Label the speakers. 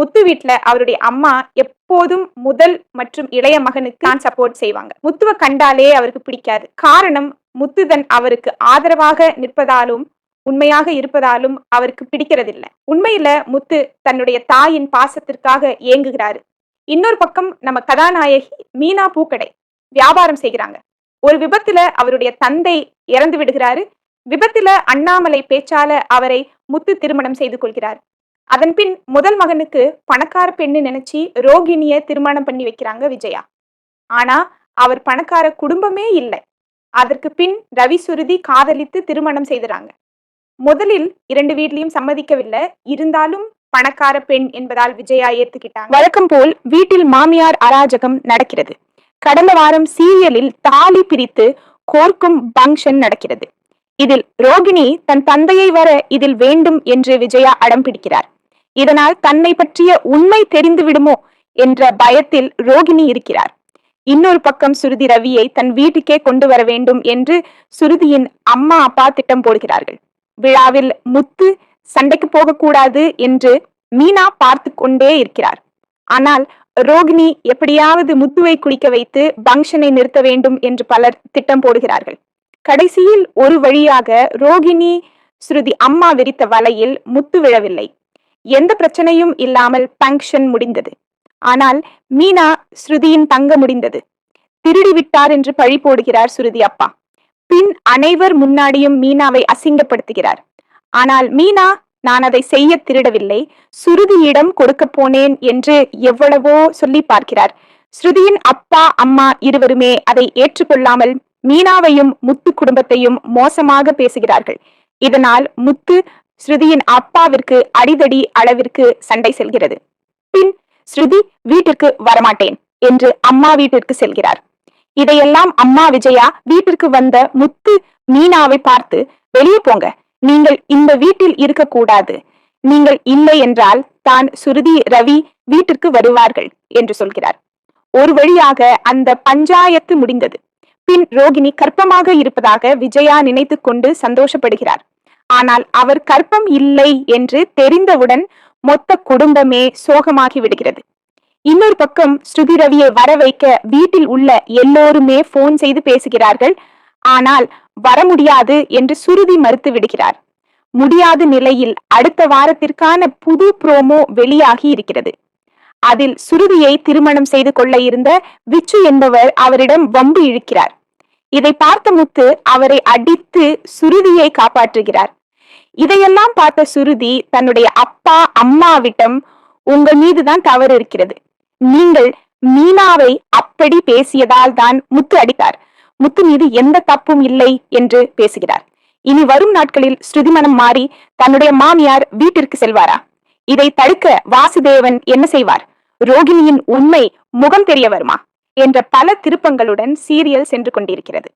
Speaker 1: முத்து வீட்டுல அவருடைய அம்மா எப்போதும் முதல் மற்றும் இளைய மகனுக்கு தான் சப்போர்ட் செய்வாங்க. முத்துவை கண்டாலே அவருக்கு பிடிக்காது. காரணம் முத்துதன் அவருக்கு ஆதரவாக நிற்பதாலும் உண்மையாக இருப்பதாலும் அவருக்கு பிடிக்கிறதில்ல. உண்மையில முத்து தன்னுடைய தாயின் பாசத்திற்காக ஏங்குகிறாரு. இன்னொரு பக்கம் நம்ம கதாநாயகி மீனா பூக்கடை வியாபாரம் செய்கிறாங்க. ஒரு விபத்துல அவருடைய தந்தை இறந்து விடுகிறாரு. விபத்துல அண்ணாமலை பேச்சால அவரை முத்து திருமணம் செய்து கொள்கிறார். அதன் பின் முதல் மகனுக்கு பணக்கார பெண்ணு நினைச்சு ரோகிணிய திருமணம் பண்ணி வைக்கிறாங்க விஜயா. ஆனா அவர் பணக்கார குடும்பமே இல்லை. அதற்கு பின் ரவி சுருதி காதலித்து திருமணம் செய்துறாங்க. முதலில் இரண்டு வீட்லயும் சம்மதிக்கவில்லை. இருந்தாலும் பணக்கார பெண் என்பதால் விஜயா ஏத்துக்கிட்டாங்க. வழக்கம் போல் வீட்டில் மாமியார் அராஜகம் நடக்கிறது. கடந்த வாரம் சீரியலில் தாலி பிரித்து கோர்க்கும் பங்கன் நடக்கிறது. இதில் ரோகிணி தன் தந்தையை வர இதில் வேண்டும் என்று விஜயா அடம் பிடிக்கிறார். இதனால் தன்னை பற்றிய உண்மை தெரிந்து விடுமோ என்ற பயத்தில் ரோகிணி இருக்கிறார். இன்னொரு பக்கம் சுருதி ரவியை தன் வீட்டுக்கே கொண்டு வர வேண்டும் என்று சுருதியின் அம்மா அப்பா திட்டம் போடுகிறார்கள். விழாவில் முத்து சண்டைக்கு போகக்கூடாது என்று மீனா பார்த்து கொண்டே இருக்கிறார். ஆனால் ரோகிணி எப்படியாவது முத்துவை குளிக்க வைத்து பங்கனை நிறுத்த வேண்டும் என்று பலர் திட்டம் போடுகிறார்கள். கடைசியில் ஒரு வழியாக ரோகிணி ஸ்ருதி அம்மா விரித்த வலையில் முத்து விழவில்லை. எந்த பிரச்சனையும் இல்லாமல் பங்கன் முடிந்தது. ஆனால் மீனா ஸ்ருதியின் தங்க முடிந்தது. திருடி விட்டார் என்று பழி போடுகிறார் ஸ்ருதி அப்பா. பின் அனைவர் முன்னாடியும் மீனாவை அசிங்கப்படுத்துகிறார். ஆனால் மீனா நான் அதை செய்ய திருடவில்லை சுருதியிடம் கொடுக்க போனேன் என்று எவ்வளவோ சொல்லி பார்க்கிறார். ஸ்ருதியின் அப்பா அம்மா இருவருமே அதை ஏற்றுக்கொள்ளாமல் மீனாவையும் முத்து குடும்பத்தையும் மோசமாக பேசுகிறார்கள். இதனால் முத்து ஸ்ருதியின் அப்பாவிற்கு அடிதடி அளவிற்கு சண்டை செல்கிறது. பின் ஸ்ருதி வீட்டிற்கு வரமாட்டேன் என்று அம்மா வீட்டிற்கு செல்கிறார். இதையெல்லாம் அம்மா விஜயா வீட்டிற்கு வந்த முத்து மீனாவை பார்த்து வெளியே போங்க. நீங்கள் இந்த வீட்டில் இருக்கக்கூடாது. நீங்கள் இல்லை என்றால் தான் சுருதி ரவி வீட்டிற்கு வருவார்கள் என்று சொல்கிறார். ஒரு வழியாக அந்த பஞ்சாயத்து முடிந்தது. பின் ரோகிணி கற்பமாக இருப்பதாக விஜயா நினைத்து கொண்டு சந்தோஷப்படுகிறார். ஆனால் அவர் கற்பம் இல்லை என்று தெரிந்தவுடன் மொத்த குடும்பமே சோகமாகி விடுகிறது இன்னொரு பக்கம் ஸ்ருதி ரவியை வர வைக்க வீட்டில் உள்ள எல்லோருமே போன் செய்து பேசுகிறார்கள். ஆனால் வர முடியாது என்று சுருதி மறுத்து விடுகிறார். முடியாத நிலையில் அடுத்த வாரத்திற்கான புது புரோமோ வெளியாகி இருக்கிறது. அதில் சுருதியை திருமணம் செய்து கொள்ள இருந்த விச்சு என்பவர் அவரிடம் வம்பு இழுக்கிறார். இதை பார்த்த முத்து அவரை அடித்து சுருதியை காப்பாற்றுகிறார். இதையெல்லாம் பார்த்த சுருதி தன்னுடைய அப்பா அம்மாவிடம் உங்கள் மீதுதான் தவறு இருக்கிறது. நீங்கள் மீனாவை அப்படி பேசியதால் தான் முத்து அடித்தார். முத்து மீது எந்த தப்பும் இல்லை என்று பேசுகிறார். இனி வரும் நாட்களில் ஸ்ருதிமனம் மாறி தன்னுடைய மாமியார் வீட்டிற்கு செல்வாரா? இதை தடுக்க வாசுதேவன் என்ன செய்வார்? ரோகிணியின் உண்மை முகம் தெரிய வருமா? என்ற பல திருப்பங்களுடன் சீரியல் சென்று கொண்டிருக்கிறது.